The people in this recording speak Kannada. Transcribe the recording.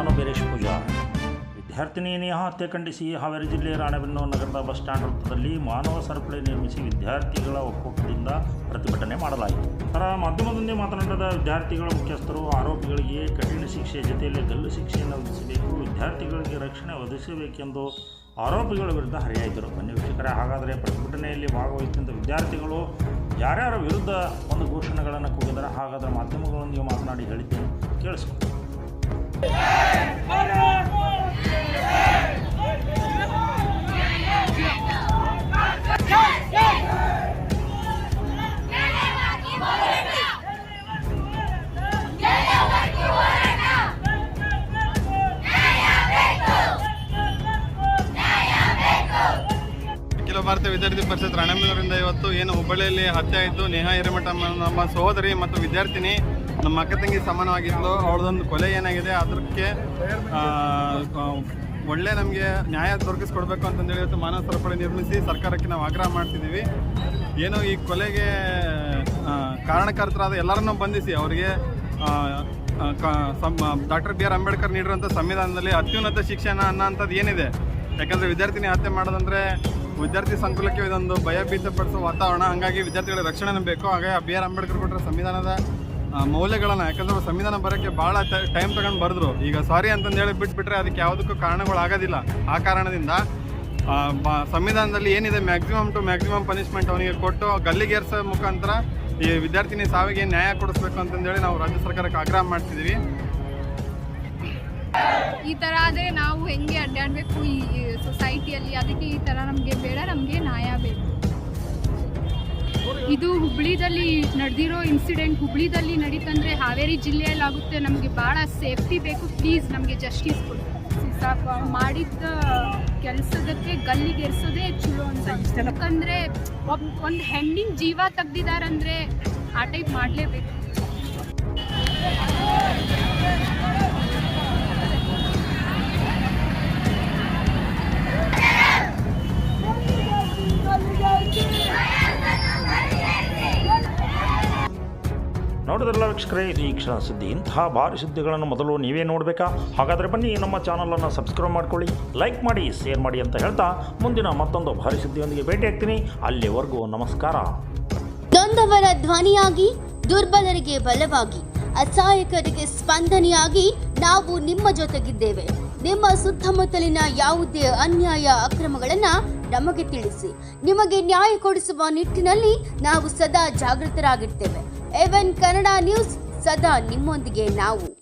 ನಾನು ಬೀರೇಶ್ ಪೂಜಾರ್. ವಿದ್ಯಾರ್ಥಿನಿ ನೇಹ ಹತ್ಯೆ ಖಂಡಿಸಿ ಹಾವೇರಿ ಜಿಲ್ಲೆಯ ರಾಣೆಬೆನ್ನೂರು ನಗರದ ಬಸ್ ಸ್ಟ್ಯಾಂಡ್ ವೃತ್ತದಲ್ಲಿ ಮಾನವ ಸರಪಳಿ ನಿರ್ಮಿಸಿ ವಿದ್ಯಾರ್ಥಿಗಳ ಒಕ್ಕೂಟದಿಂದ ಪ್ರತಿಭಟನೆ ಮಾಡಲಾಯಿತು. ನಂತರ ಮಾಧ್ಯಮದೊಂದಿಗೆ ಮಾತನಾಡಿದ ವಿದ್ಯಾರ್ಥಿಗಳ ಮುಖ್ಯಸ್ಥರು, ಆರೋಪಿಗಳಿಗೆ ಕಠಿಣ ಶಿಕ್ಷೆ ಜೊತೆಯಲ್ಲಿ ಗಲ್ಲು ಶಿಕ್ಷೆಯನ್ನು ವಿಧಿಸಬೇಕು, ವಿದ್ಯಾರ್ಥಿಗಳಿಗೆ ರಕ್ಷಣೆ ಒದಗಿಸಬೇಕೆಂದು ಆರೋಪಿಗಳ ವಿರುದ್ಧ ಹರಿಯಾಯಿತರು ಬನ್ನಿ ವೀಕ್ಷಕರೇ, ಹಾಗಾದರೆ ಪ್ರತಿಭಟನೆಯಲ್ಲಿ ಭಾಗವಹಿಸಿದಂಥ ವಿದ್ಯಾರ್ಥಿಗಳು ಯಾರ್ಯಾರ ವಿರುದ್ಧ ಒಂದು ಘೋಷಣೆಗಳನ್ನು ಕೂಗಿದರೆ, ಹಾಗಾದರೆ ಮಾಧ್ಯಮಗಳೊಂದಿಗೆ ಮಾತನಾಡಿ ಹೇಳಿದ್ದೇನೆ, ಕೇಳಿಸ್ಕೊಂಡು. ಭಾರತ ವಿದ್ಯಾರ್ಥಿ ಪರಿಷತ್ ರಾಣೆಬೆನ್ನೂರಿಂದ ಇವತ್ತು ಏನು ಹುಬ್ಬಳ್ಳಿಯಲ್ಲಿ ಹತ್ಯೆ ಆಯಿತು, ನೇಹಾ ಹಿರೇಮಠ ನಮ್ಮ ಸಹೋದರಿ ಮತ್ತು ವಿದ್ಯಾರ್ಥಿನಿ ನಮ್ಮ ಅಕ್ಕ ತಂಗಿ ಸಮಾನವಾಗಿದ್ಲು, ಅವಳದೊಂದು ಕೊಲೆ ಏನಾಗಿದೆ ಅದಕ್ಕೆ ಒಳ್ಳೆ ನಮಗೆ ನ್ಯಾಯ ದೊರಕಿಸ್ಕೊಡ್ಬೇಕು ಅಂತಂದೇಳಿ ಇವತ್ತು ಮಾನವ ಸರಪಳಿ ನಿರ್ಮಿಸಿ ಸರ್ಕಾರಕ್ಕೆ ನಾವು ಆಗ್ರಹ ಮಾಡ್ತಿದ್ದೀವಿ ಏನು ಈ ಕೊಲೆಗೆ ಕಾರಣಕರ್ತರಾದ ಎಲ್ಲರನ್ನೂ ಬಂಧಿಸಿ ಅವರಿಗೆ ಡಾಕ್ಟರ್ ಬಿ ಆರ್ ಅಂಬೇಡ್ಕರ್ ನೀಡಿರುವಂಥ ಸಂವಿಧಾನದಲ್ಲಿ ಅತ್ಯುನ್ನತ ಶಿಕ್ಷಣ ಅನ್ನೋಂಥದ್ದು ಏನಿದೆ? ಯಾಕಂದರೆ ವಿದ್ಯಾರ್ಥಿನಿ ಹತ್ಯೆ ಮಾಡೋದಂದರೆ ವಿದ್ಯಾರ್ಥಿ ಸಂಕುಲಕ್ಕೆ ಇದೊಂದು ಭಯಭೀತ ಪಡಿಸೋ ವಾತಾವರಣ, ಹಂಗಾಗಿ ವಿದ್ಯಾರ್ಥಿಗಳ ರಕ್ಷಣೆ ಬೇಕು. ಹಾಗಾಗಿ ಬಿ ಆರ್ ಅಂಬೇಡ್ಕರ್ ಕೊಟ್ಟರೆ ಸಂವಿಧಾನದ ಮೌಲ್ಯಗಳನ್ನ, ಯಾಕಂದ್ರೆ ಸಂವಿಧಾನ ಬರೋಕ್ಕೆ ಭಾಳ ಟೈಮ್ ತಗೊಂಡು ಬರೆದ್ರು. ಈಗ ಸಾರಿ ಅಂತಂದೇಳಿ ಬಿಟ್ಬಿಟ್ರೆ ಅದಕ್ಕೆ ಯಾವುದಕ್ಕೂ ಕಾರಣಗಳು ಆಗೋದಿಲ್ಲ ಆ ಕಾರಣದಿಂದ ಸಂವಿಧಾನದಲ್ಲಿ ಏನಿದೆ ಮ್ಯಾಕ್ಸಿಮಮ್ ಟು ಮ್ಯಾಕ್ಸಿಮಮ್ ಪನಿಷ್ಮೆಂಟ್ ಅವನಿಗೆ ಕೊಟ್ಟು ಗಲ್ಲಿಗೇರ್ಸ ಮುಖಾಂತರ ಈ ವಿದ್ಯಾರ್ಥಿನಿ ಸಾವಿಗೆ ನ್ಯಾಯ ಕೊಡಿಸ್ಬೇಕು ಅಂತಂದೇಳಿ ನಾವು ರಾಜ್ಯ ಸರ್ಕಾರಕ್ಕೆ ಆಗ್ರಹ ಮಾಡ್ತಿದ್ದೀವಿ ಈ ಥರ ಆದರೆ ನಾವು ಹೆಂಗೆ ಅಡ್ಡಾಡಬೇಕು ಈ ಸೊಸೈಟಿಯಲ್ಲಿ ಅದಕ್ಕೆ ಈ ಥರ ನಮಗೆ ಬೇಡ, ನಮಗೆ ನ್ಯಾಯ ಬೇಕು. ಇದು ಹುಬ್ಳಿದಲ್ಲಿ ನಡೆದಿರೋ ಇನ್ಸಿಡೆಂಟ್ ಹುಬ್ಳಿದಲ್ಲಿ ನಡೀತಂದ್ರೆ ಹಾವೇರಿ ಜಿಲ್ಲೆಯಲ್ಲಿ ಆಗುತ್ತೆ ನಮಗೆ ಭಾಳ ಸೇಫ್ಟಿ ಬೇಕು. ಪ್ಲೀಸ್ ನಮಗೆ ಜಸ್ಟಿಸ್ ಕೊಡಿ. ಮಾಡಿದ್ದ ಕೆಲಸದಕ್ಕೆ ಗಲ್ಲಿಗೆರ್ಸೋದೇ ಚಲೋ ಅಂತ ಯಾಕಂದರೆ ಒಬ್ಬ ಒಂದು ಹೆಣ್ಣಿನ ಜೀವ ತೆಗ್ದಿದಾರಂದ್ರೆ ಆ ಟೈಪ್ ಮಾಡಲೇಬೇಕು. ನೋಡಿದ್ರಲ್ಲ ವೀಕ್ಷಕರೇ ಇದು ಈ ಕ್ಷಣ ಸುದ್ದಿ. ಇಂತಹ ಭಾರಿ ಸುದ್ದಿಗಳನ್ನು ಮೊದಲು ನೀವೇ ನೋಡಬೇಕಾ? ಹಾಗಾದರೆ ಬನ್ನಿ, ನಮ್ಮ ಚಾನಲನ್ನು ಸಬ್ಸ್ಕ್ರೈಬ್ ಮಾಡ್ಕೊಳ್ಳಿ ಲೈಕ್ ಮಾಡಿ ಶೇರ್ ಮಾಡಿ ಅಂತ ಹೇಳ್ತಾ ಮುಂದಿನ ಮತ್ತೊಂದು ಭಾರಿ ಸುದ್ದಿಯೊಂದಿಗೆ ಭೇಟಿ ಆಗ್ತೀನಿ. ಅಲ್ಲಿವರೆಗೂ ನಮಸ್ಕಾರ. ನೊಂದವರ ಧ್ವನಿಯಾಗಿ, ದುರ್ಬಲರಿಗೆ ಬಲವಾಗಿ, ಅಸಹಾಯಕರಿಗೆ ಸ್ಪಂದನೆಯಾಗಿ ನಾವು ನಿಮ್ಮ ಜೊತೆಗಿದ್ದೇವೆ. ನಿಮ್ಮ ಸುತ್ತಮುತ್ತಲಿನ ಯಾವುದೇ ಅನ್ಯಾಯ ಅಕ್ರಮಗಳನ್ನ ನಮಗೆ ತಿಳಿಸಿ, ನಿಮಗೆ ನ್ಯಾಯ ಕೊಡಿಸುವ ನಿಟ್ಟಿನಲ್ಲಿ ನಾವು ಸದಾ ಜಾಗೃತರಾಗಿರ್ತೇವೆ. ಎವನ್ ಕನ್ನಡ ನ್ಯೂಸ್ ಸದಾ ನಿಮ್ಮೊಂದಿಗೆ ನಾವು.